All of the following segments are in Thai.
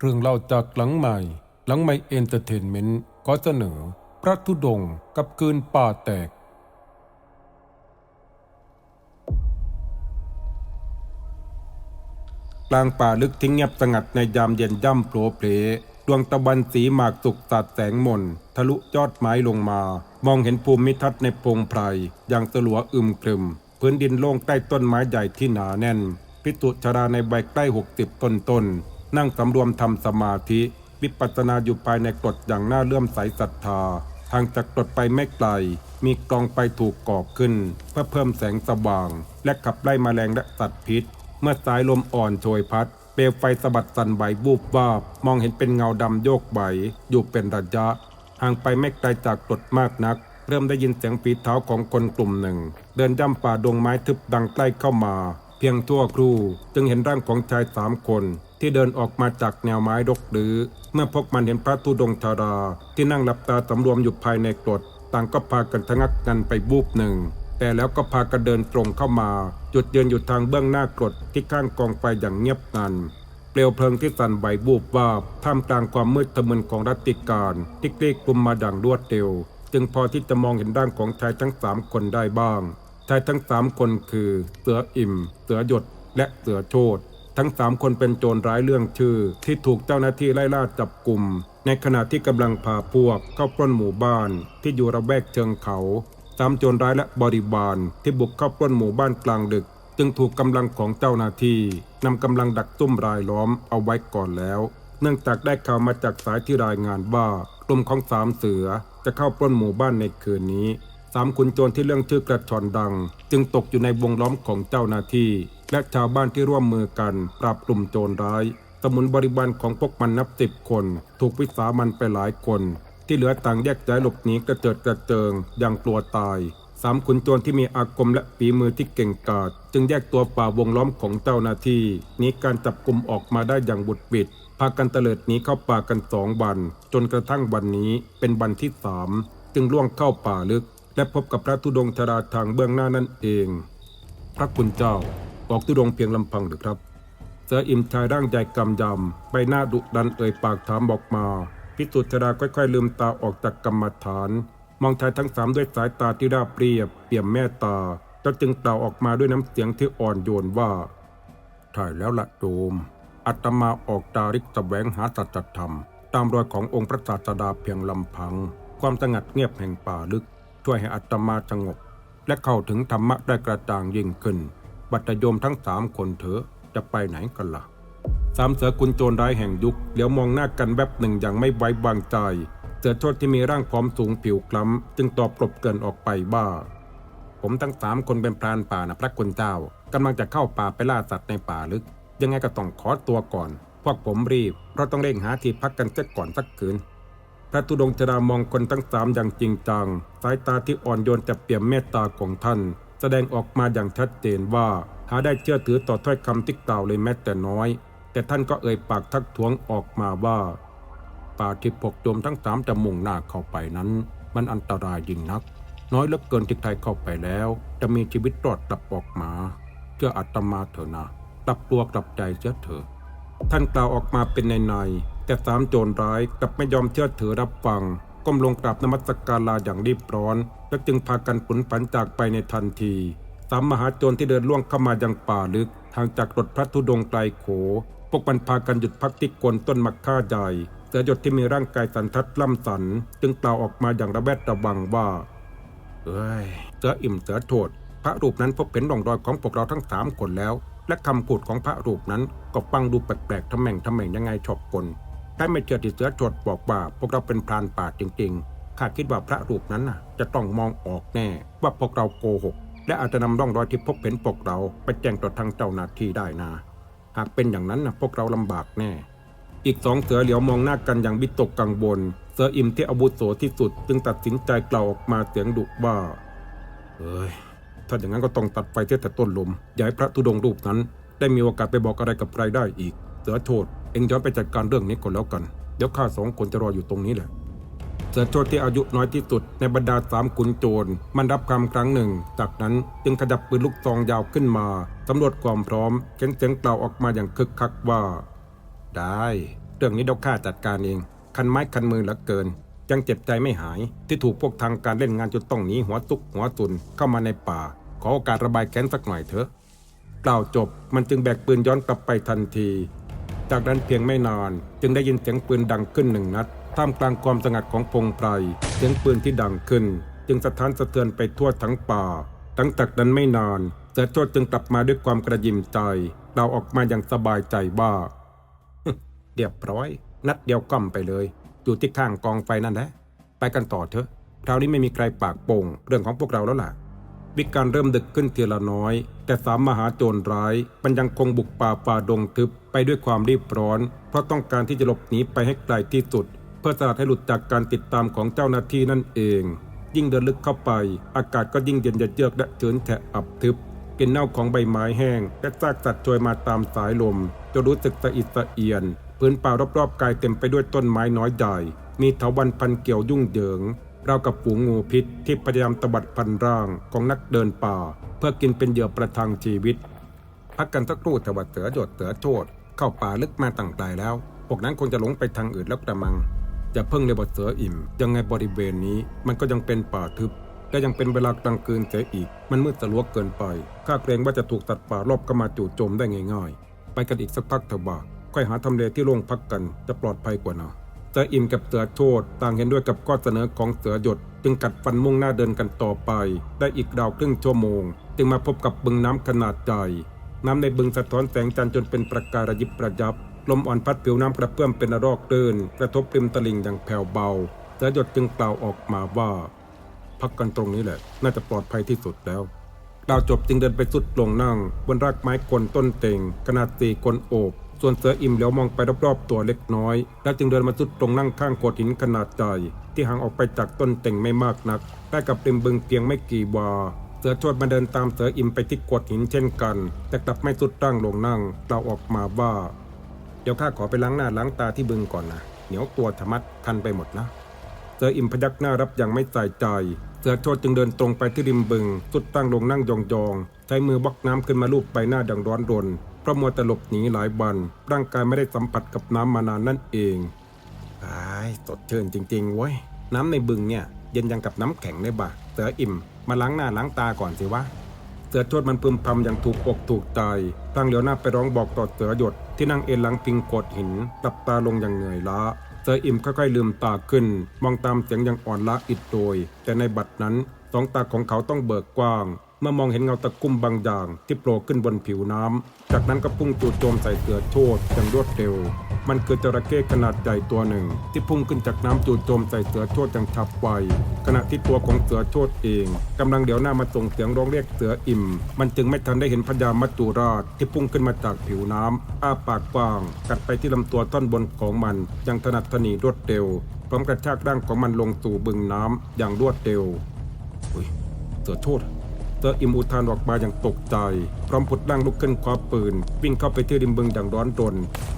เรื่องเล่าจากหลังใหม่ หลังใหม่เอนเตอร์เทนเมนต์ขอเสนอพระธุดงกับกืนป่าแตก กลางป่าลึกทิ้งเงียบสงัดในยามเย็นย่ำโผล่เพลดวงตะวันสีหมากสุกสาดแสงมนทะลุยอดไม้ลงมา มองเห็นภูมิทัศน์ในโปงไพรอย่างสลัวอึมครึม พื้นดินโล่งใต้ต้นไม้ใหญ่ที่หนาแน่น พิตุชราในใบใกล้หกสิบต้นต้น นั่งสำรวมทำสมาธิ วิปัสสนาอยู่ภายในกรดอย่างน่าเลื่อมใสศรัทธา ทางจากกรดไปไม่ไกล มีกองไฟถูกก่อขึ้น เพื่อเพิ่มแสงสว่าง และขับไล่แมลงและสัตว์พิษ เมื่อสายลมอ่อนโชยพัด เปลวไฟสะบัดสั่นไหวบูบวาบ มองเห็นเป็นเงาดำโยกไหวอยู่เป็นระยะห่างไปไม่ไกลจากกรดมากนัก เริ่มได้ยินเสียงฝีเท้าของคนกลุ่มหนึ่ง เดินย่ำป่าดงไม้ทึบดังใกล้เข้ามา เพียงทั่วครู่จึงเห็นร่างของชายสามคน ที่เดินออกมาจากแนวไม้รกหรือ เมื่อพวกมันเห็นพระธุดงธาราที่นั่งหลับตาสำรวมอยู่ภายในกรดต่างก็พากันทะงักกันไปบูบหนึ่ง แต่แล้วก็พากันเดินตรงเข้ามา จุดเยืนอยู่ทางเบื้องหน้ากรดที่ข้างกองไฟอย่างเงียบงันเปลวเพลิงที่สั่นไหวบูบวาบท่ามกลางความมืดทะมึนของรัตติการที่เกลี้ยกลุ่มมาดังรวดเร็ว จึงพอที่จะมองเห็นร่างของชายทั้งสามคนได้บ้างชายทั้งสามคนคือ เสืออิ่ม เสือหยดและเสือโชด ทั้งสามคนเป็นโจรร้ายเรื่องชื่อ ที่ถูกเจ้าหน้าที่ไล่ล่าจับกลุ่ม ในขณะที่กำลังพาพวกเข้าปล้นหมู่บ้าน ที่อยู่ระแวกเชิงเขาสามโจรร้ายและบริบาลที่บุกเข้าปล้นหมู่บ้านกลางดึก จึงถูกกำลังของเจ้าหน้าที่นำกำลังดักซุ่มรายล้อมเอาไว้ก่อนแล้ว เนื่องจากได้ข่าวมาจากสายที่รายงานว่ากลุ่มของสามเสือจะเข้าปล้นหมู่บ้านในคืนนี้สามขุนโจรที่เรื่องชื่อกระชอนดัง จึงตกอยู่ในวงล้อมของเจ้าหน้าที่ และชาวบ้านที่ร่วมมือกัน ปราบกลุ่มโจรร้าย สมุนบริบาลของพวกมันนับสิบคน ถูกวิสามันไปหลายคน ที่เหลือต่างแยกย้ายหลบหนีกระเจิดกระเจิงอย่างกลัวตายสามขุนโจรที่มีอาคมและฝีมือที่เก่งกาจจึงแยกตัวฝ่าวงล้อมของเจ้าหน้าที่หนีการจับกลุ่มออกมาได้อย่างบุดบิดพากันเตลิดหนีเข้าป่ากันสองวัน จนกระทั่งวันนี้เป็นวันที่สามจึงล่วงเข้าป่าลึก และพบกับพระธุดงค์ชราทางเบื้องหน้านั่นเอง พระคุณเจ้า ออกธุดงเพียงลำพังหรือครับเสืออิ่มชายร่างใหญ่กำยำใบหน้าดุดันเอ่ยปากถามบอกมา พิสุทธิ์ชราค่อยๆลืมตาออกจากกรรมฐาน มองชายทั้งสามด้วยสายตาที่ราบเรียบ เปี่ยมแม่ตาแล้วจึงกล่าวออกมาด้วยน้ำเสียงที่อ่อนโยนว่าถ่ายแล้วละโยมอาตมาออกจาริกแสวงหาสัจธรรม ตามรอยขององค์พระศาสดาเพียงลำพัง ความสงัดเงียบแห่งป่าลึก ช่วยให้อาตมาสงบ และเข้าถึงธรรมะได้กระจ่างยิ่งขึ้น บัตรโยมทั้งสามคนเถอะจะไปไหนกันล่ะสามเสือกุญโจรร้ายแห่งยุคเหลียวมองหน้ากันแวบหนึ่งอย่างไม่ไว้วางใจ เสือโชดที่มีร่างผอมสูงผิวคล้ำ จึงตอบกลบเกินออกไปว่าผมทั้งสามคนเป็นพรานป่านะพระคุณเจ้ากำลังจะเข้าป่าไปล่าสัตว์ในป่าลึก ยังไงก็ต้องขอตัวก่อน พวกผมรีบ เพราะต้องเร่งหาที่พักกันเสียก่อนสักคืนพระธุดงค์จรามองคนทั้งสามอย่างจริงจัง สายตาที่อ่อนโยนแต่เปี่ยมเมตตาของท่าน แสดงออกมาอย่างชัดเจนว่าหาได้เชื่อถือต่อถ้อยคำที่กล่าวเลยแม้แต่น้อย แต่ท่านก็เอ่ยปากทักท้วงออกมาว่า ป่าที่พกโจมทั้งสามจะมุ่งหน้าเข้าไปนั้น มันอันตรายยิ่งนัก น้อยเหลือเกินที่ใครเข้าไปแล้ว จะมีชีวิตรอดกลับออกมาเชื่ออาตมาเถอะนะกลับตัวกลับใจเสียเถอะท่านกล่าวออกมาเป็นในในแต่สามโจรร้ายกลับไม่ยอมเชื่อถือรับฟังก้มลงกราบนมัสการลาอย่างรีบร้อน และจึงพากันผุนผันจากไปในทันที สามมหาโจรที่เดินล่วงเข้ามายังป่าลึก ทางจากรถพระธุดงไกลโข พวกมันพากันหยุดพักที่โกนต้นมักค่าใหญ่ เสือหยดที่มีร่างกายสันทัดล่ำสัน จึงกล่าวออกมาอย่างระแวดระวังว่า เอ้ย เสืออิ่มเสือโทษ พระรูปนั้นพบเห็นร่องรอยของพวกเราทั้งสามคนแล้ว และคำพูดของพระรูปนั้นก็ฟังดูแปลกๆทำแม่งทำแม่งยังไงชอบกลถ้าไม่เชื่อที่เสือโทษบอกว่าพวกเราเป็นพรานป่าจริง ๆ ข้าคิดว่าพระรูปนั้นน่ะ จะต้องมองออกแน่ ว่าพวกเราโกหก และอาจจะนำร่องรอยที่พบเห็นพวกเราไปแจ้งต่อทางเจ้าหน้าที่ได้นะ หากเป็นอย่างนั้นนะพวกเราลำบากแน่ อีกสองเสือเหลียวมองหน้ากันอย่างวิตกกังวลเสืออิมที่อาวุโสที่สุด จึงตัดสินใจกล่าวออกมาเสียงดุว่าเอ้ยถ้าอย่างนั้นก็ต้องตัดไฟเสียแต่ต้นลมอย่าให้พระธุดงรูปนั้น ได้มีโอกาสไปบอกอะไรกับใครได้อีก เสือโทษเอ็งย้อนไปจัดการเรื่องนี้ก่อนแล้วกัน เดี๋ยวข้าสองคนจะรออยู่ตรงนี้แหละ สือโทษที่อายุน้อยที่สุดในบรรดาสามขุนโจรมันรับคำครั้งหนึ่ง จากนั้นจึงขยับปืนลูกซองยาวขึ้นมาสำรวจความพร้อมเข็นเสียงกล่าวออกมาอย่างคึกคักว่า ได้ เรื่องนี้เดี๋ยวข้าจัดการเอง คันไม้คันมือเหลือเกิน ยังเจ็บใจไม่หาย ที่ถูกพวกทางการเล่นงานจนต้องหนีหัวตุกหัวตุนเข้ามาในป่า ขอโอกาสระบายแค้นสักหน่อยเถอะกล่าวจบมันจึงแบกปืนย้อนกลับไปทันที จากนั้นเพียงไม่นานจึงได้ยินเสียงปืนดังขึ้นหนึ่งนัด ท่ามกลางความสงัดของพงไพรเสียงปืนที่ดังขึ้น จึงสะท้านสะเทือนไปทั่วทั้งป่า ตั้งจากนั้นไม่นานเสือโจดจึงกลับมาด้วยความกระยิมใจเราออกมาอย่างสบายใจว่าเรียบร้อย นัดเดียวก้มไปเลย อยู่ที่ข้างกองไฟนั่นแหละไปกันต่อเถอะคราวนี้ไม่มีใครปากโป่งเรื่องของพวกเราแล้วล่ะวิการเริ่มดึกขึ้นทีละน้อย แต่สามมหาโจรร้าย มันยังคงบุกป่าฝ่าดงทึบไปด้วยความรีบร้อน เพราะต้องการที่จะหลบหนีไปให้ไกลที่สุด เพื่อสลัดให้หลุดจากการติดตามของเจ้าหน้าที่นั่นเอง ยิ่งเดินลึกเข้าไป อากาศก็ยิ่งเย็นเยือกและเจินแฉะอับทึบกลิ่นเน่าของใบไม้แห้ง และซากสัตว์โชยมาตามสายลมจนรู้สึกสะอิดสะเอียน พื้นป่ารอบๆกายเต็มไปด้วยต้นไม้น้อยใหญ่ มีเถาวันพันเกี่ยวยุ่งเหยิงราวกับฝูงงูพิษที่พยายามตบัดพันร่างของนักเดินป่า เพื่อกินเป็นเหยื่อประทังชีวิต พักกันสักครู่แต่ว่าเสือโดดเสือโจดเข้าป่าลึกมาต่างไกลแล้ว พวกนั้นคงจะหลงไปทางอื่นแล้วกระมัง จะเพิ่งเลยบทเสืออิ่ม ยังไงบริเวณนี้มันก็ยังเป็นป่าทึบและยังเป็นเวลากลางคืนเสียอีก มันมืดสลัวเกินไปข้าเกรงว่าจะถูกสัตว์ป่ารอบเข้ามาจู่โจมได้ง่ายๆ ไปกันอีกสักพักเถอะบ่าค่อยหาทำเลที่โล่งพักกันจะปลอดภัยกว่านะเสืออิ่มกับเสือโชดต่างเห็นด้วยกับข้อเสนอของเสือหยด จึงกัดฟันมุ่งหน้าเดินกันต่อไป ได้อีกราวครึ่งชั่วโมง จึงมาพบกับบึงน้ำขนาดใหญ่น้ำในบึงสะท้อนแสงจันทร์จนเป็นประกายระยิบระยับ ลมอ่อนพัดผิวน้ำกระเพื่อมเป็นระลอกเดิน กระทบริมตลิ่งอย่างแผ่วเบาเสือหยดจึงกล่าวออกมาว่า พักกันตรงนี้แหละ น่าจะปลอดภัยที่สุดแล้วดาวจบจึงเดินไปสุดลงนั่ง บนรากไม้คนต้นเต่งขนาดสี่คนโอบส่วนเสืออิ่มเหลียวมองไปรอบๆตัวเล็กน้อย แล้วจึงเดินมาสุดตรงนั่งข้างโขดหินขนาดใหญ่ที่ห่างออกไปจากต้นเต่งไม่มากนักใกล้กับริมบึงเพียงไม่กี่วา เสือโชดมาเดินตามเสืออิ่มไปที่โขดหินเช่นกัน แต่กลับไม่สุดตั้งลงนั่งเราออกมาว่า ดี๋ยวข้าขอไปล้างหน้าล้างตาที่บึงก่อนนะเหนียวตัวธรรมัดคันไปหมดนะเสืออิ่มพยักหน้ารับอย่างไม่ใส่ใจ เสือโชดจึงเดินตรงไปที่ริมบึง สุดตั้งลงนั่งยองๆ ใช้มือบล็อกน้ำขึ้นมาลูบใบหน้าดังร้อนรน เพราะมัวแต่หลบหนีหลายวัน ร่างกายไม่ได้สัมผัสกับน้ำมานานนั่นเองไอ้ายสดชื่นจริงๆเว้ย น้ำในบึงเนี่ย เย็นยังกับน้ำแข็งเลยบ่ะ เสืออิ่ม มาล้างหน้าล้างตาก่อนสิวะ เสือโชดมันพึมพำอย่างถูกอกถูกใจตั้งเหลียวหน้าไปร้องบอกต่อเสือหยด ที่นั่งเอนหลังพิงโขดหินหลับตาลงอย่างเหนื่อยล้าเสืออิ่มค่อยๆลืมตาขึ้น มองตามเสียงอย่างอ่อนล้าอิดโรยแต่ในบัดนั้นสองตาของเขาต้องเบิกกว้าง เมื่อมองเห็นเงาตะคุ่มบางอย่างที่โผล่ขึ้นบนผิวน้ำจากนั้นก็พุ่งจู่โจมใส่เสือโชดอย่างรวดเร็ว มันคือจระเข้ขนาดใหญ่ตัวหนึ่ง ที่พุ่งขึ้นจากน้ำจู่โจมใส่เสือโชดอย่างฉับไว ขณะที่ตัวของเสือโชดเองกำลังเดี๋ยวหน้ามาส่งเสียงร้องเรียกเสืออิ่ม มันจึงไม่ทันได้เห็นพญามัจจุราชที่พุ่งขึ้นมาจากผิวน้ำอ้าปากกว้าง กัดไปที่ลำตัวท่อนบนของมันอย่างถนัดถนีรวดเร็วพร้อมกระชากร่างของมันลงสู่บึงน้ำอย่างรวดเร็วอุ้ยเสือโชด เสืออิมอุทานออกมาอย่างตกใจพร้อมผุดร่างลุกขึ้นคว้าปืน วิ่งเข้าไปที่ริมบึงอย่างร้อนรน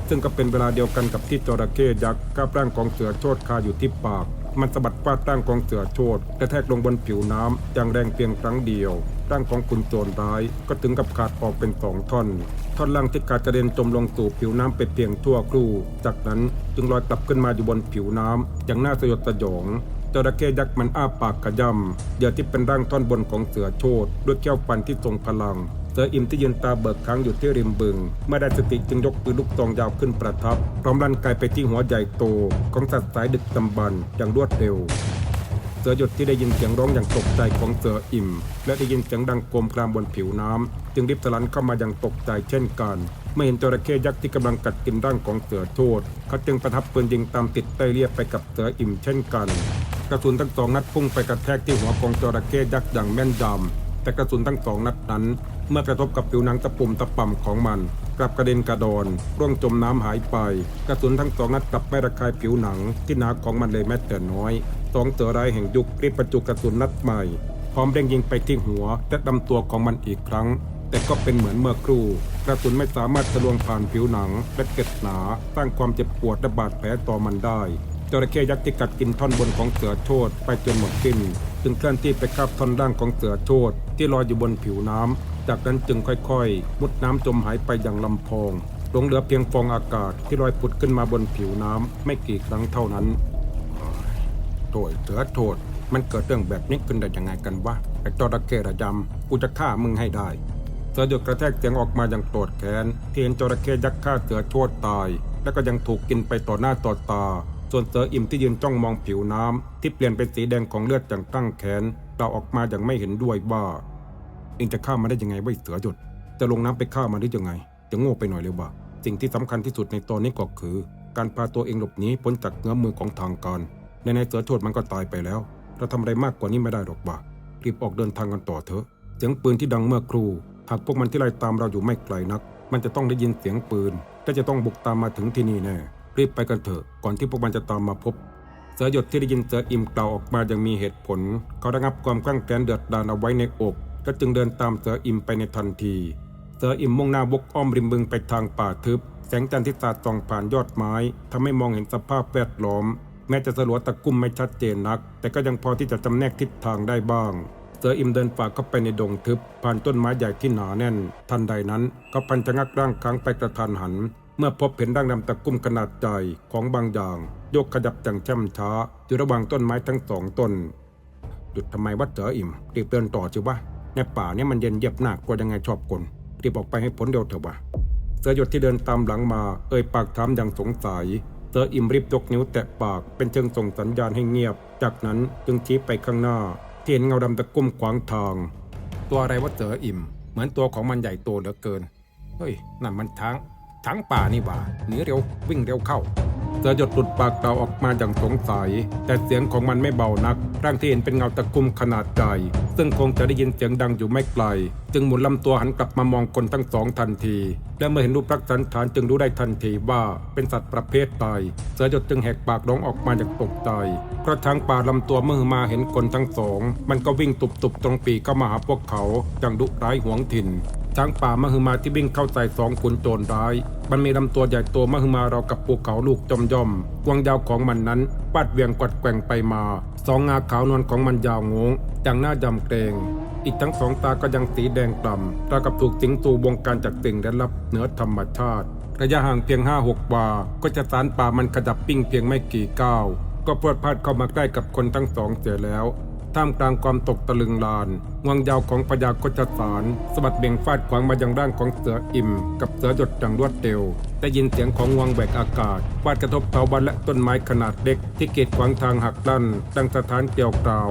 ซึ่งก็เป็นเวลาเดียวกันกับที่จระเข้ยักษ์กาบร่างของเสือโชดคาอยู่ที่ปาก มันสะบัดฟาดร่างของเสือโชดกระแทกลงบนผิวน้ำอย่างแรงเพียงครั้งเดียว ร่างของคุณโจรร้ายก็ถึงกับขาดออกเป็นสองท่อน ท่อนล่างที่ขาดกระเด็นจมลงสู่ผิวน้ำไปเพียงทั่วครู่ จากนั้นจึงลอยกลับขึ้นมาอยู่บนผิวน้ำอย่างน่าสยดสยอง จระเข้ยักษ์มันอ้าปากกระย่ำเหยื่อที่เป็นร่างท่อนบนของเสือโชดด้วยแก้วฟันที่ทรงพลังเสืออิ่มที่ยืนตาเบิกค้างอยู่ที่ริมบึงเมื่อได้สติจึงยกปืนลูกซองยาวขึ้นประทับ พร้อมลั่นไกไปที่หัวใหญ่โต ของสัตว์สายดึกดำบรรพ์อย่างรวดเร็ว เสือหยดที่ได้ยินเสียงร้องอย่างตกใจของเสืออิ่ม และได้ยินเสียงดังโครมครามบนผิวน้ำจึงรีบสลันเข้ามาอย่างตกใจเช่นกันเมื่อเห็นจระเข้ยักษ์ที่กำลังกัดกินร่างของเสือโทษเขาจึงประทับปืนยิงตามติดใต้เลียบไปกับเสืออิ่มเช่นกัน กระสุนทั้งสองนัดพุ่งไปกระแทกที่หัวของจระเข้ยักษ์อย่างแม่นยำแต่กระสุนทั้งสองนัดนั้น เมื่อกระทบกับผิวหนังตะปุ่มตะป่ำของมัน กลับกระเด็นกระดอนร่วงจมน้ำหายไป กระสุนทั้งสองนัดกลับไม่ระคายผิวหนังที่หนาของมันเลยแม้แต่น้อยสองเสือร้ายแห่งยุครีบประจุกระสุนนัดใหม่พร้อมเร่งยิงไปที่หัวและลำตัวของมันอีกครั้ง แต่ก็เป็นเหมือนเมื่อครู่กระสุนไม่สามารถทะลวงผ่านผิวหนังและเกล็ดหนาสร้างความเจ็บปวดและบาดแผลต่อมันได้ จระเข้ยักษ์ที่กัดกินท่อนบนของเสือโชดไปจนหมดสิ้นจึงเคลื่อนที่ไปคาบท่อนล่างของเสือโชดที่ลอยอยู่บนผิวน้ำจากนั้นจึงค่อยๆ มุดน้ำจมหายไปอย่างลำพองหลงเหลือเพียงฟองอากาศที่ลอยผุดขึ้นมาบนผิวน้ำไม่กี่ครั้งเท่านั้นโถยเสือโทษมันเกิดเรื่องแบบนี้ขึ้นได้ยังไงกันวะไอ้จระเข้ระยำกูจะฆ่ามึงให้ได้เสือหยุดกระแทกเสียงออกมาอย่างโกรธแค้นเที่เห็นจระเข้ยักษ์ฆ่าเสือโชดตาย แล้วก็ยังถูกกินไปต่อหน้าต่อตา ส่วนเสืออิ่มที่ยืนจ้องมองผิวน้ำที่เปลี่ยนเป็นสีแดงของเลือดอย่างตั้งแขนกล่าวออกมาอย่างไม่เห็นด้วยว่าเองจะฆ่ามันได้ยังไงไว้เสือหยุด จะลงน้ำไปฆ่ามันได้ยังไง จะโง่ไปหน่อยเลยบ่าสิ่งที่สำคัญที่สุดในตอนนี้ก็คือ การพาตัวเองหลบหนีพ้นจากเงื้อมมือของทางการในในเสือโทษมันก็ตายไปแล้ว เราทำอะไรมากกว่านี้ไม่ได้หรอกบ่ารีบออกเดินทางกันต่อเถอะ เสียงปืนที่ดังเมื่อครู หากพวกมันที่ไล่ตามเราอยู่ไม่ไกลนัก มันจะต้องได้ยินเสียงปืนและจะต้องบุกตามมาถึงที่นี่แน่ รีบไปกันเถอะ ก่อนที่พวกมันจะตามมาพบ เสือหยดที่ได้ยินเสืออิ่มกล่าวออกมาอย่างมีเหตุผล เขาระงับความกลั้งแกลนเดือดดาลเอาไว้ในอกก็จึงเดินตามเสืออิ่มไปในทันที เสืออิ่มมุ่งหน้าวกอ้อมริมบึงไปทางป่าทึบ แสงจันทร์ที่สาดส่องผ่านยอดไม้ทำให้มองเห็นสภาพแวดล้อม แม้จะสลัวตะกุ่มไม่ชัดเจนนัก แต่ก็ยังพอที่จะจำแนกทิศทางได้บ้างเสืออิ่มเดินฝ่าเข้าไปในดงทึบ ผ่านต้นไม้ใหญ่ที่หนาแน่น ทันใดนั้น ก็พันจะงักร่างค้างไปกระทันหัน เมื่อพบเห็นร่างดำตะกุ่มขนาดใหญ่ของบางอย่าง โยกขยับจังช่มช้าอยู่ระหว่างต้นไม้ทั้งสองต้นหยุดทำไมวัดเสืออิ่มรีบเดินต่อจิวะในป่าเนี่ยมันเย็นเยียบหนักกว่ายังไงชอบกลรีบออกไปให้พ้นเร็วเถอะวะเสือหยดที่เดินตามหลังมา เอ่ยปากถามอย่างสงสัยเสืออิ่มรีบยกนิ้วแตะปากเป็นเชิงส่งสัญญาณให้เงียบ จากนั้นจึงชี้ไปข้างหน้าที่เห็นเงาดำตะกุ่มขวางทาง ตัวอะไรวะเสืออิ่ม เหมือนตัวของมันใหญ่โตเหลือเกิน เฮ้ยนั่นมันช้าง ช้างป่านี่หว่าหนีเร็ววิ่งเร็วเข้าเสือหยดหลุดปากเต่าออกมาอย่างสงสัย แต่เสียงของมันไม่เบานัก ร่างที่เห็นเป็นเงาตะกุ่มขนาดใหญ่ซึ่งคงจะได้ยินเสียงดังอยู่ไม่ไกล จึงหมุนลำตัวหันกลับมามองคนทั้งสองทันที และเมื่อเห็นรูปลักษณ์สันฐานจึงรู้ได้ทันทีว่าเป็นสัตว์ประเภทใดเสือหยดจึงแหกปากร้องออกมาอย่างตกใจเพราะช้างป่าลำตัวเมื่อมาเห็นคนทั้งสอง มันก็วิ่งตุบๆตรงปีกเข้ามาหาพวกเขาอย่างดุร้ายหวงถิ่น ช้างป่ามหึมาที่วิ่งเข้าใส่สองขุนโจรร้าย มันมีลำตัวใหญ่โตมหึมาเรากับภูเขาลูกจอมย่อมกวางยาวของมันนั้นปาดเวียงกัดแกว่งไปมา สองงาขาวนวลของมันยาวงงอย่างหน้าดำเกรง อีกทั้งสองตาก็ยังสีแดงกล่ำรากับถูกสิงตูวงการจากสิ่งและลับเหนือธรรมชาติ ระยะห่างเพียงห้าหกวา ก็จะสารป่ามันขยับปิ้งเพียงไม่กี่ก้าวก็พรวดพลาดเข้ามาใกล้กับคนทั้งสองเสียแล้ว ท่ามกลางความตกตะลึงลานงวงยาวของพญาโคจสารสะบัดเบี่ยงฟาดขวางมายังร่างของเสืออิ่ม กับเสือหยดอย่างรวดเร็วได้ยินเสียงของงวงแหวกอากาศฟาดกระทบเถาวันและต้นไม้ขนาดเล็ก ที่เกีดขวางทางหักลั่นดังสถานเกี่ยวกราว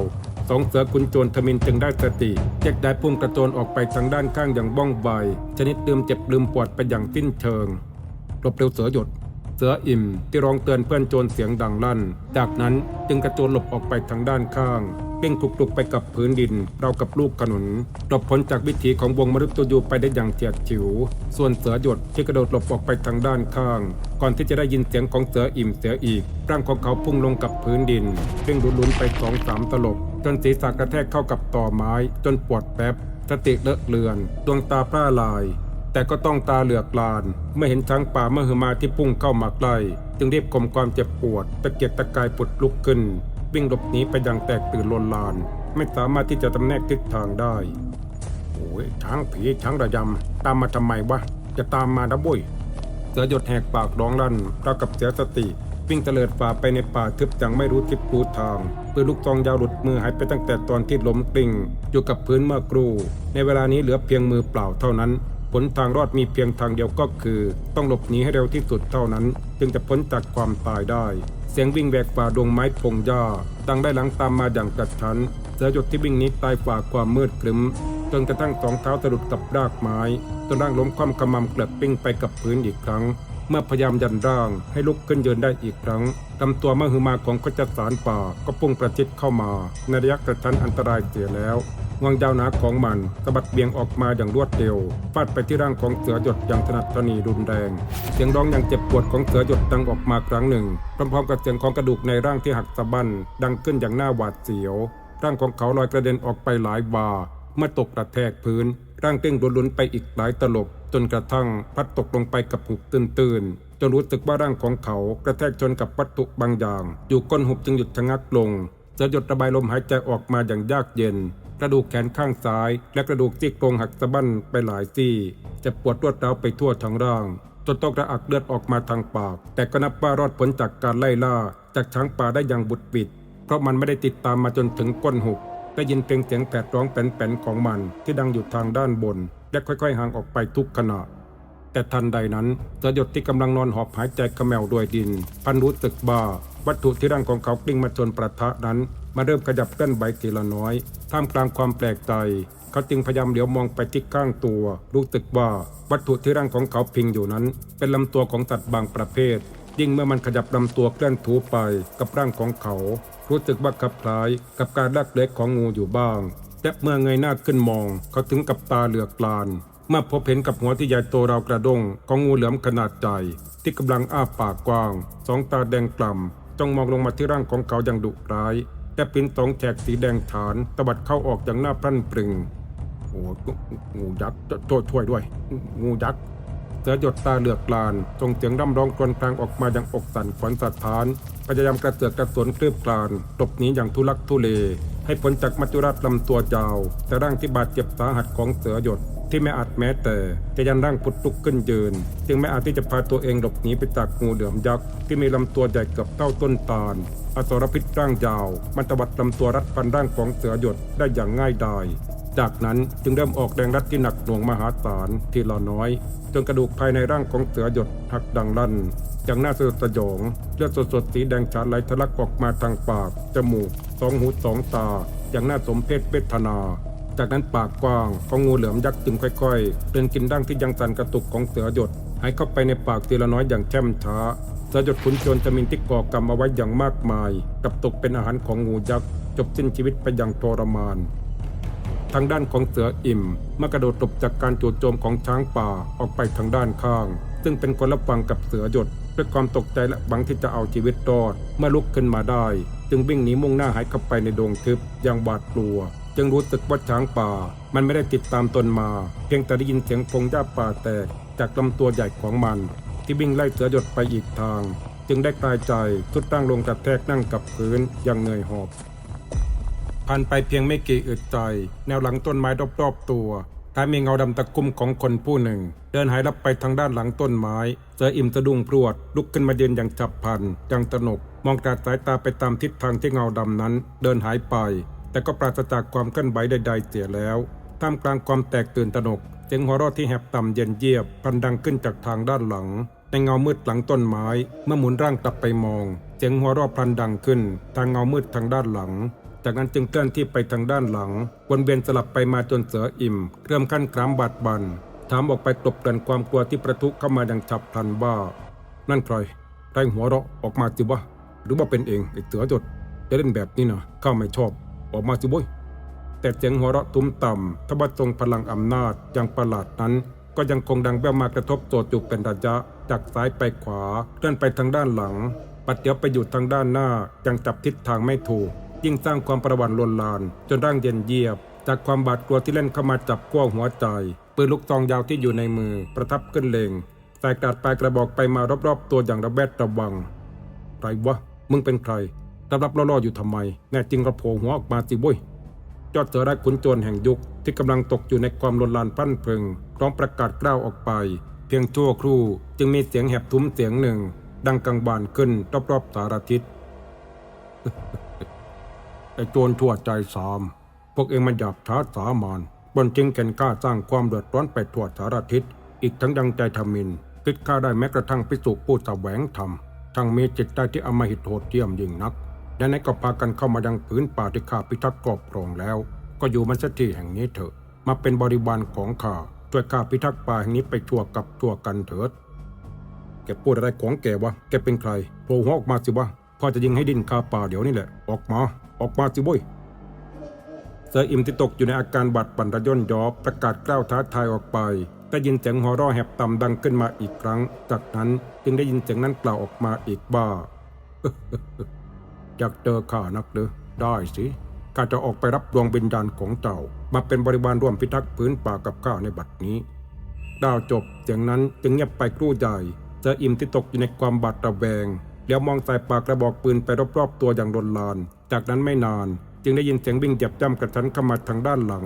สองเสือขุนโจรทมินจึงได้สติแยกได้พุ่งกระโจนออกไปทางด้านข้างอย่างบ้องไวชนิดลืมเจ็บลืมปวดไปอย่างสิ้นเชิงหลบเร็วเสือหยดเสืออิ่มที่ร้องเตือนเพื่อนโจรเสียงดังลั่น จากนั้นจึงกระโจนหลบออกไปทางด้านข้าง เพ่งถูกลุกไปกับพื้นดิน เรากับลูกขนุนหลบพ้นจากวิถีของวงมรุตยูไปได้อย่างเฉียดฉิว ส่วนเสือหยดที่กระโดดหลบออกไปทางด้านข้าง ก่อนที่จะได้ยินเสียงของเสืออิ่มเสียอีก ร่างของเขาพุ่งลงกับพื้นดินเพ่งลุนไปสองสามตลบ จนศีรษะกระแทกเข้ากับต่อไม้ จนปวดแป๊บสติเลอะเลือน ดวงตาพร่าลาย แต่ก็ต้องตาเหลือกลาน เมื่อเห็นช้างป่ามหึมาที่พุ่งเข้ามาใกล้ จึงรีบข่มความเจ็บปวด ตะเกียกตะกายปุดลุกขึ้น วิ่งหลบหนีไปอย่างแตกตื่นลนลาน ไม่สามารถที่จะจำแนกทิศทางได้โอ้ยช้างผีช้างระยำตามมาทำไมวะจะตามมาดับบุยเสือหยดแหกปากร้องลั่นรากับเสียสติ วิ่งเตลิดฝ่าไปในป่าทึบอย่างไม่รู้ทิศรู้ทางปืนลูกซองยาวหลุดมือหายไปตั้งแต่ตอนที่ล้มกลิ้งอยู่กับพื้นเมื่อกรูในเวลานี้เหลือเพียงมือเปล่าเท่านั้นผลทางรอดมีเพียงทางเดียวก็คือ ต้องหลบหนีให้เร็วที่สุดเท่านั้น จึงจะพ้นจากความตายได้ สียงวิ่งแหวกฝ่าดงไม้พงหญ้าดังได้หลังตามมาอย่างกระชั้นเสือหยดที่วิ่งนี้ตายฝ่าความมืดครึ้มจนกระทั่งสองเท้าสะดุดกับรากไม้จนร่างล้มคว่ำกำมำเกล็ดปิ้งไปกับพื้นอีกครั้ง เมื่อพยายามยันร่างให้ลุกขึ้นยืนได้อีกครั้งลำตัวมหึมาของขจสารป่าก็พุ่งประชิดเข้ามา ในระยะกระชั้นอันตรายเสียแล้วงวงยาวหนาของมันสะบัดเบี่ยงออกมาอย่างรวดเร็วฟาดไปที่ร่างของเสือหยดอย่างถนัดถนีรุนแรงเสียงร้องอย่างเจ็บปวดของเสือหยดดังออกมาครั้งหนึ่งพร้อมๆกับเสียงของกระดูกในร่างที่หักสะบั้นดังขึ้นอย่างน่าหวาดเสียว ร่างของเขาลอยกระเด็นออกไปหลายวาเมื่อตกกระแทกพื้น ร่างเต้งลุนๆไปอีกหลายตลบ จนกระทั่งพัดตกลงไปกับหุบตื้นๆจนรู้สึกว่าร่างของเขากระแทกชนกับวัตถุบางอย่าง อยู่ก้นหุบจึงหยุดชะงักลงเสือหยดระบายลมหายใจออกมาอย่างยากเย็น กระดูกแขนข้างซ้าย และกระดูกซี่โครงหักสะบั้นไปหลายซี่ จะปวดรวดร้าวไปทั่วทั้งร่างจนต้องกระอักเลือดออกมาทางปาก แต่ก็นับว่ารอดพ้นจากการไล่ล่า จากช้างป่าได้อย่างบุดบิด เพราะมันไม่ได้ติดตามมาจนถึงก้นหุบ ได้ยินเพียงเสียงแผดร้องแป้นๆของมันที่ดังอยู่ทางด้านบน และค่อยๆห่างออกไปทุกขณะ แต่ทันใดนั้นสยดที่กำลังนอนหอบหายใจขมวด้วยดิน พันรู้สึกบ้า วัตถุที่ร่างของเขากลิ้งมาจนประทะนั้นมาเริ่มขยับเคลื่อนไหวทีละน้อย ท่ามกลางความแปลกใจ เขาจึงพยายามเหลียวมองไปที่ข้างตัว รู้สึกว่าวัตถุที่ร่างของเขาพิงอยู่นั้น เป็นลำตัวของสัตว์บางประเภท ยิ่งเมื่อมันขยับลำตัวเคลื่อนถูไปกับร่างของเขา รู้สึกว่าคลับคล้ายกับการลักเล็กของงูอยู่บ้าง และเมื่อเงยหน้าขึ้นมอง เขาถึงกับตาเหลือกลานเมื่อพบเห็นกับหัวที่ใหญ่โตราวกระด้งของงูเหลือมขนาดใหญ่ที่กำลังอ้าปากกว้าง สองตาแดงกล่ำจ้องมองลงมาที่ร่างของเขาอย่างดุร้ายแต่ปินสองแฉกสีแดงฐานตวัดเข้าออกอย่างหน้าพรั่นปรึงโอ้งูยักษ์โทษช่วยด้วย งูยักษ์เสือหยดตาเหลือกลานส่งเสียงร่ำร้องครวญครางออกมาอย่างอกสั่นขวัญสะท้าน พยายามกระเสือกกระสนคลืบคลานหลบหนีอย่างทุลักทุเล ให้พ้นจากมัจจุราชลำตัวยาว แต่ร่างที่บาดเจ็บสาหัสของเสือหยดที่ไม่อาจแม้แต่จะยันร่างพุดลุกขึ้นยืน จึงไม่อาจที่จะพาตัวเองหลบหนีไปจากงูเหลือมยักษ์ที่มีลำตัวใหญ่เกือบเท่าต้นตาลอสรพิษร่างยาว มันตวัดลำตัวรัดฟันร่างของเสือหยดได้อย่างง่ายดาย จากนั้นจึงเริ่มออกแรงรัดที่หนักหน่วงมหาศาลทีละน้อย จนกระดูกภายในร่างของเสือหยดหักดังลั่นอย่างน่าสยดสยองเลือดสดๆสีแดงฉานไหลทะลักออกมาทางปาก จมูกสองหูสองตา อย่างน่าสมเพชเวทนา จากนั้นปากกว้างของงูเหลือมยักษ์จึงค่อยๆเดินกินร่างที่ยังสั่นกระตุกของเสือหยดให้เข้าไปในปากทีละน้อยอย่างแช่มช้าเสือหยดขุนโจรจะมีที่ก่อกรรมเอาไว้อย่างมากมายกลับตกเป็นอาหารของงูยักษ์จบสิ้นชีวิตไปอย่างทรมานางด้านของเสืออิ่มเมื่อกระโดดตบจากการจู่โจมของช้างป่าออกไปทางด้านข้าง ซึ่งเป็นคนละฝั่งกับเสือหยดด้วยความตกใจและหวังที่จะเอาชีวิตรอดเมื่อลุกขึ้นมาได้ จึงวิ่งหนีมุ่งหน้าหายเข้าไปในดงทึบอย่างหวาดกลัว จึงรู้สึกว่าช้างป่า มันไม่ได้ติดตามตนมา เพียงแต่ได้ยินเสียงพงหญ้าป่าแตกจากลำตัวใหญ่ของมัน ที่วิ่งไล่เสือหยดไปอีกทาง จึงได้ตายใจทุดตั้งลงกระแทกนั่งกับพื้นอย่างเหนื่อยหอบ ผ่านไปเพียงไม่กี่อึดใจ แนวหลังต้นไม้รอบๆตัวท้ายมีเงาดำตะคุ่มของคนผู้หนึ่ง เดินหายลับไปทางด้านหลังต้นไม้เสืออิ่มสะดุ้งพรวด ลุกขึ้นมาเดินอย่างฉับพลันอย่างตนก มองกาดสายตาไปตามทิศทางที่เงาดำนั้น เดินหายไป แต่ก็ปราศจากความเคลื่อนไหวใดๆเสียแล้วท่ามกลางความแตกตื่นตนกเสียงหัวเราะที่แหบต่ำเย็นเยียบพันดังขึ้นจากทางด้านหลัง ในเงามืดหลังต้นไม้ เมื่อหมุนร่างกลับไปมอง เสียงหัวเราะพันดังขึ้น ทางเงามืดทางด้านหลัง จากนั้นจึงเคลื่อนที่ไปทางด้านหลัง วนเวียนสลับไปมาจนเสืออิ่ม เริ่มขั้นครามบาดบันถามออกไปกลบกลันความกลัวที่ประทุเข้ามาอย่างฉับพลันว่า นั่นใครไรหัวเราะออกมาสิวะหรือว่าเป็นเองไอ้เสือจดจะเล่นแบบนี้นะข้าไม่ชอบ ออกมาสิบุ้ยแต่เสียงหัวเราะทุ้มต่ำทว่าทรงพลังอำนาจอย่างประหลาดนั้น ก็ยังคงดังแว่วมากระทบโจอยู่เป็นระยะจากซ้ายไปขวาเคลื่อนไปทางด้านหลังปัดเดี๋ยวไปอยู่ทางด้านหน้ายังจับทิศทางไม่ถูก ยิ่งสร้างความประวันลนลาน จนร่างเย็นเยียบ จากความบาดกลัวที่เล่นเข้ามาจับกั้วหัวใจ ปืนลูกซองยาวที่อยู่ในมือ ประทับขึ้นเลงใส่กาดปลายกระบอกไปมารอบๆ ตัวอย่างระแวดระวังไรวะ มึงเป็นใครรับรับล่อๆอยู่ทำไม แน่จริงกระโผล่หัวออกมาสิบุ้ยยอดเสือร้ขุนโจรแห่งยุคที่กำลังตกอยู่ในความลนลานพรั่นพึงร้องประกาศกล้าวออกไป เพียงชั่วครู่จึงมีเสียงแหบทุ้มเสียงหนึ่ง ดังกังบานขึ้นรอบๆสารทิศ ไอ้โจรทั่วใจสาม พวกเองมันหยาบช้าสามานบนจริงแก่นกล้าสร้างความเดือดร้อนไปทั่วสารทิศ อีกทั้งยังใจทมิน คิดฆ่าได้แม้กระทั่งพิสุผู้แสวงธรรม ทั้งมีจิตใจที่อำมหิตโหดเยี่ยมยิ่งนักและในก็พากันเข้ามายังผืนป่าที่ข้าพิทักษ์กรอบครองแล้ว ก็อยู่มันสักที่แห่งนี้เถอะ มาเป็นบริวารของข้าช่วยข้าพิทักษ์ป่าแห่งนี้ไปทั่วกับทั่วกันเถิด แกพูดอะไรของแกวะ แกเป็นใครโผล่หัวออกมาสิวะพ่อจะยิงให้ดินคาป่าเดี๋ยวนี้แหละ ออกมา ออกมาสิบุ้ยเสืออิมที่ตกอยู่ในอาการบาดปั่นระย่นยอประกาศกล้าวท้าทายออกไปได้ยินเสียงหัวเราะแหบต่ำดังขึ้นมาอีกครั้ง จากนั้นจึงได้ยินเสียงนั้นกล่าวออกมาอีกว่าอยากเจอข้านักหรือได้สิข้าจะออกไปรับดวงวิญญาณของเจ้า มาเป็นบริวารร่วมพิทักษ์พื้นป่ากับข้าในบัดนี้ดาวจบเสียงนั้นจึงเงียบไปครู่ใหญ่เจออิ่มที่ตกอยู่ในความบาดระแวง แล้วมองสายปากกระบอกปืนไปรอบๆตัวอย่างรนลาน จากนั้นไม่นาน จึงได้ยินเสียงวิ่งเหยียบย่ำกระชั้นเข้ามาทางด้านหลัง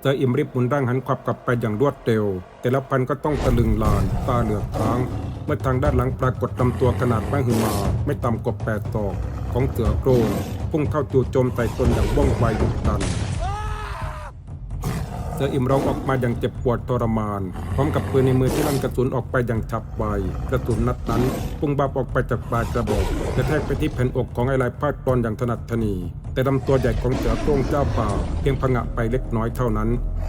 เสืออิมริบหมุนร่างหันขวับกลับไปอย่างรวดเร็ว แต่ละพันก็ต้องตะลึงลาน ตาเหลือกค้าง เมื่อทางด้านหลังปรากฏลำตัวขนาดมหึมา ไม่ต่ำกว่าแปดศอกของเสือโครงพุ่งเข้าจู่โจมใส่ตนอย่างว่องไวดุดัน สืออิ่มร้องออกมาอย่างเจ็บปวดทรมาน พร้อมกับปืนในมือที่ลั่นกระสุนออกไปอย่างฉับไวกระสุนนัดนั้นพุ่งบาบออกไปจากปลายกระบอกกระแทกไปที่แผ่นอกของไอลายพาดตอนอย่างถนัดถนี แต่ลำตัวใหญ่ของเสือโคร่งเจ้าป่า เพียงผงะไปเล็กน้อยเท่านั้น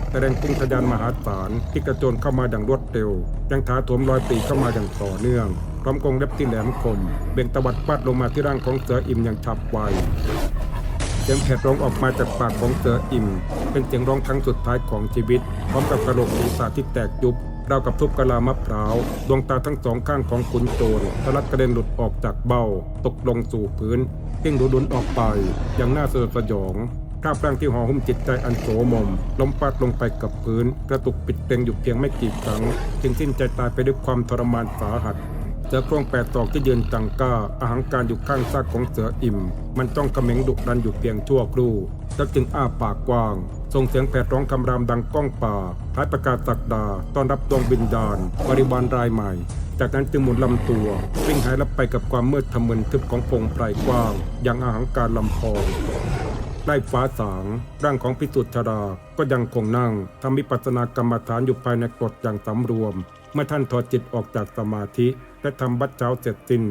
แต่แรงพุ่งทะยานมหาศาลที่กระโจนเข้ามาอย่างรวดเร็วยังท้าโถมรอยปีเข้ามาอย่างต่อเนื่องพร้อมกรงเล็บที่แหลมคมเบ่งตวัดฟาดลงมาที่ร่างของเสืออิ่มอย่างฉับไวเสียงแผดร้องออกมาจากปากของเสืออิ่ม เป็นเสียงร้องครั้งสุดท้ายของชีวิต พร้อมกับกระโหลกศีรษะที่แตกยุบราวกับทุบกะลามะพร้าว ดวงตาทั้งสองข้างของขุนโจรทะลักกระเด็นหลุดออกจากเบ้า ตกลงสู่พื้นเพ่งดูดุนออกไป อย่างน่าสยดสยองคราบร่างที่ห่อหุ้มจิตใจอันโสมมล้มฟาดลงไปกับพื้น กระตุกปิดเต็งอยู่เพียงไม่กี่ครั้ง จึงสิ้นใจตายไปด้วยความทรมานสาหัสเสือโครงแปดตอกที่ยืนจังก้าอาหังการอยู่ข้างซากของเสืออิ่ม มันจ้องกระเมงดุดันอยู่เพียงชั่วครู่แล้วจึงอ้าปากกว้าง ส่งเสียงแผดร้องคำรามดังก้องป่าท้ายประกาศสักดา ต้อนรับดวงวิญญาณบริวารรายใหม่ จากนั้นจึงหมุนลำตัว วิ่งหายลับไปกับความมืดทะมึนทึบของพงไพรกว้าง อย่างอาหังการลำพองใต้ฟ้าสาง ร่างของพิสุทธิ์ชราก็ยังคงนั่งทำวิปัสนากรรมฐานอยู่ภายในกรดอย่างสำรวม เมื่อท่านถอดจิตออกจากสมาธิ และทำบัดเช้าเสร็จสิ้น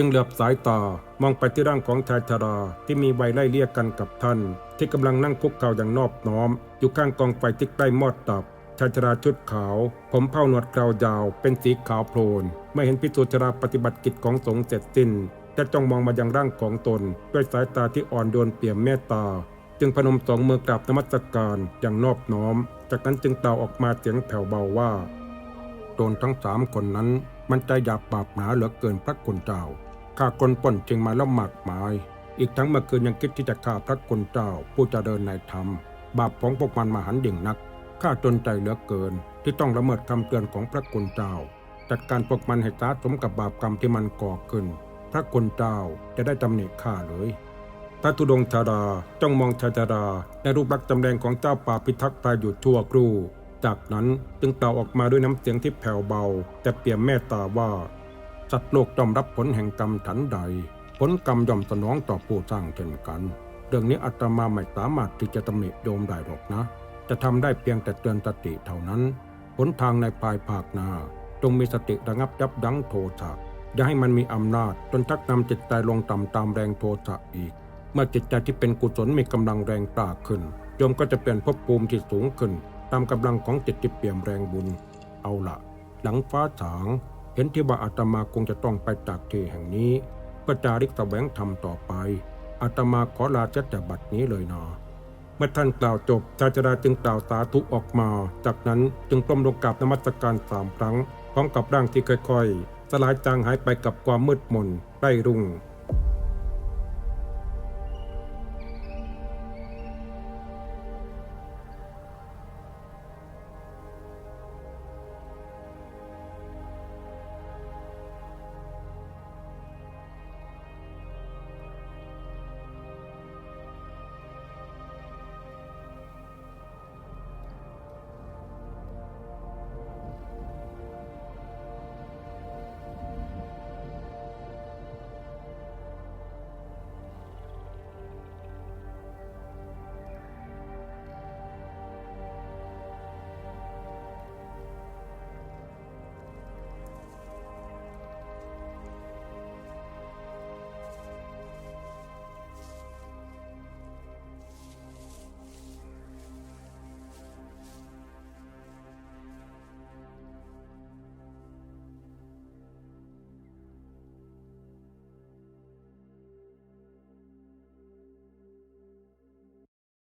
จึงเหลือบสายตามองไปที่ร่างของชายชราที่มีใบไล่เลี่ยกันกับท่าน ที่กำลังนั่งคุกเข่าอย่างนอบน้อม อยู่ข้างกองไฟที่ใกล้มอดดับชายชราชุดขาว ผมเผ้าหนวดเคราวยาว เป็นสีขาวโพลนเมื่อเห็นพิสุทธิ์ชราปฏิบัติกิจของสงฆ์เสร็จสิ้นจะจ้องมองมายังร่างของตน ด้วยสายตาที่อ่อนโยนเปี่ยมเมตตา จึงพนมสองมือกราบนมัสการอย่างนอบน้อม จากนั้นจึงเต่าออกมาเสียงแผ่วเบาว่าโจรทั้งสามคนนั้น มันใจหยาบบาปหนาเหลือเกินพระคุณเจ้า ข้าคนป่นจึงมาแล้วหมากหมาย อีกทั้งเมื่อคืนยังคิดที่จะฆ่าพระคุณเจ้าผู้จะเดินในธรรม บาปของพวกมันมาหันต์ยิ่งนักข้าจนใจเหลือเกิน ที่ต้องละเมิดคำเตือนของพระคุณเจ้า จัดการพวกมันให้สาสมกับบาปกรรมที่มันก่อขึ้น พระคุณเจ้าจะได้ตำหนิข้าเลยพระธุดงชาดาจ้องมองชายชาดาในรูปลักษณ์จำแรงของเจ้าป่าพิทักษ์ตายอยู่ชั่วครู่ จากนั้นจึงกล่าออกมาด้วยน้ำเสียงที่แผ่วเบา แต่เปี่ยมเมตตาว่า สัตว์โลกย่อมรับผลแห่งกรรมฉันใด ผลกรรมย่อมสนองต่อผู้สร้างเช่นกัน เรื่องนี้อาตมาไม่สามารถที่จะตำหนิโยมได้หรอกนะ จะทำได้เพียงแต่เตือนสติเท่านั้นหนทางในปลายภาคหน้าจงมีสติระงับยับยั้งโทสะอย่าให้มันมีอำนาจจนชักนำจิตใจลงต่ำตามแรงโทสะอีก เมื่อจิตใจที่เป็นกุศลมีกำลังแรงกล้าขึ้นโยมก็จะเปลี่ยนภพภูมิที่สูงขึ้น ตามกำลังของจิตที่เปี่ยมแรงบุญ เอาละหลังฟ้าสาง เห็นที่ว่าอาตมาคงจะต้องไปจากที่แห่งนี้เพื่อจาริกแสวงธรรมต่อไปอาตมาขอลาจัดแต่บัดนี้เลยนาเมื่อท่านกล่าวจบชาจราจึงกล่าวสาธุออกมา จากนั้นจึงกลมลงกราบนมัสการสามครั้งพร้อมกับร่างที่ค่อยๆ สลายจางหายไปกับความมืดมนใกล้รุ่ง